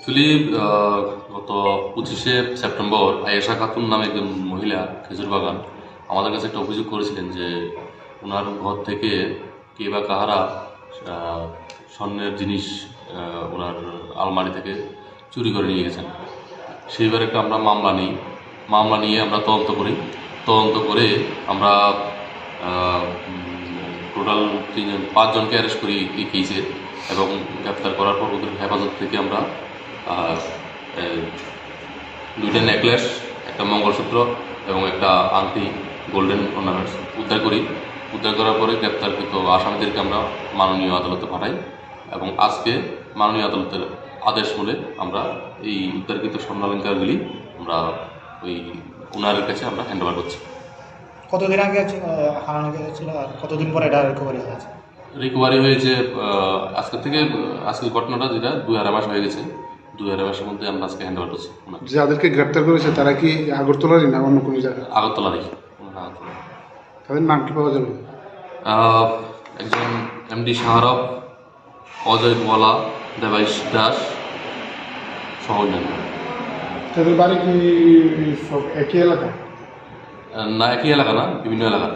Actually গত পঁচিশে September Ayesha Khatun নামে একজন মহিলা খেজুর বাগান আমাদের কাছে একটা অভিযোগ করেছিলেন যে ওনার ঘর থেকে কে বা কাহারা স্বর্ণের জিনিস ওনার আলমারি থেকে চুরি করে নিয়ে গেছেন। সেইবার একটা আমরা মামলা নিই। মামলা নিয়ে আমরা তদন্ত করি। তদন্ত করে আমরা টোটাল তিনজন, পাঁচজনকে অ্যারেস্ট করি এই কেসে এবং গ্রেপ্তার করার পর ওদের হেফাজত থেকে আমরা এই, দুইটা নেকলেস একটা মঙ্গলসূত্র এবং একটা আংটি গোল্ডেন অর্নামেন্টস উদ্ধার করি। উদ্ধার করার পরে গ্রেপ্তারকৃত আসামিদেরকে আমরা মাননীয় আদালতে পাঠাই এবং আজকে মাননীয় আদালতের আদেশ মূলে আমরা এই উদ্ধারকৃত স্বর্ণালঙ্কারগুলি আমরা ওই ওনারের কাছে আমরা হ্যান্ড ওভার করছি। কতদিন আগে হারানো গিয়েছিল আর কতদিন পরে এটা রিকভারি হয়েছে রিকভারি হয়েছে আজকে থেকে আজকের ঘটনাটা যেটা দুই আড়াই মাস হয়ে গেছে। দুই আড়াই মাসের মধ্যে আমরা আজকে হ্যান্ড ওভার করছি। যাদেরকে গ্রেপ্তার করেছে তারা কি আগরতলারই না অন্য কোনো জায়গায়? আগরতলারই। আগরতলা তাদের নাম কি পাওয়া যাবে? একজন এমডি শাহরফ অজয় গোয়ালা দেবাইশ দাস সহ অন্যান্য তাদের বাড়ি কি সব একই এলাকা? না একই এলাকা না বিভিন্ন এলাকা